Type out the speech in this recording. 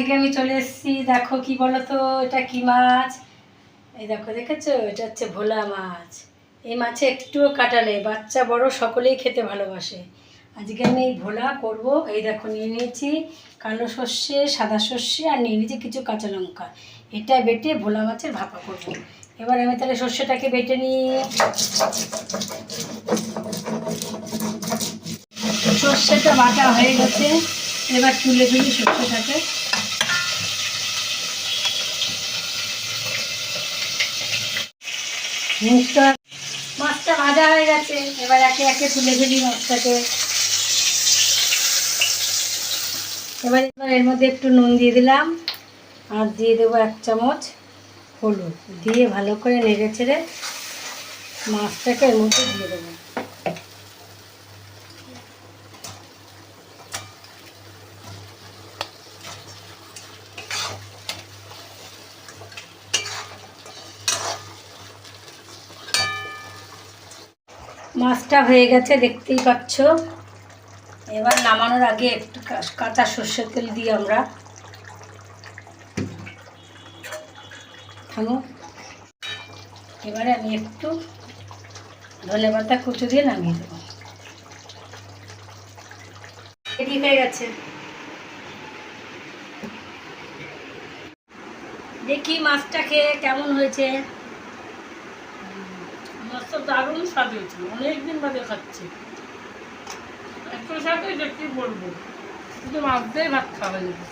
আজকে আমি চলে এসেছি। দেখো কি বলো তো এটা কি মাছ? এই দেখো, দেখেছ? এটা হচ্ছে ভোলা মাছ। এই মাছে একটুও কাটা নেই, বাচ্চা বড় সকলেই খেতে ভালোবাসে। আজকে আমি এই ভোলা করব। এই দেখো, নিয়ে নিয়েছি কালো সর্ষে, সাদা সর্ষে, আর নিয়ে নিয়েছি কিছু কাঁচা লঙ্কা। এটা বেটে ভোলা মাছের ভাপা করব। এবার আমি তাহলে সর্ষেটাকে বেটে নিই। সর্ষেটা বাটা হয়ে গেছে। এবার তুলে তুলি সর্ষেটাকে। মাছটা মাছটা ভাজা হয়ে গেছে। এবার একে একে তুলে ফেলি মাছটাকে। এবার এবার এর মধ্যে একটু নুন দিয়ে দিলাম। আর দিয়ে দেবো এক চামচ হলুদ। দিয়ে ভালো করে নেড়ে ছেড়ে মাছটাকে এর মধ্যে দিয়ে দেবো। মাছটা হয়ে গেছে, দেখতেই পাচ্ছ। এবার নামানোর আগে একটু কাঁচা সর্ষের তেল দিই আমরা থামো। এবারে আমি একটু ধনে পাতা কুচু দিয়ে নামিয়ে দেবো। রেডি হয়ে গেছে। দেখি মাছটা খেয়ে কেমন হয়েছে। মাছটা দারুণ স্বাদ হয়েছিল, অনেকদিন বাদে খাচ্ছি। স্বাদ হয়েছে, কি বলব? শুধু মাছ দিয়ে ভাত খাওয়া যাবে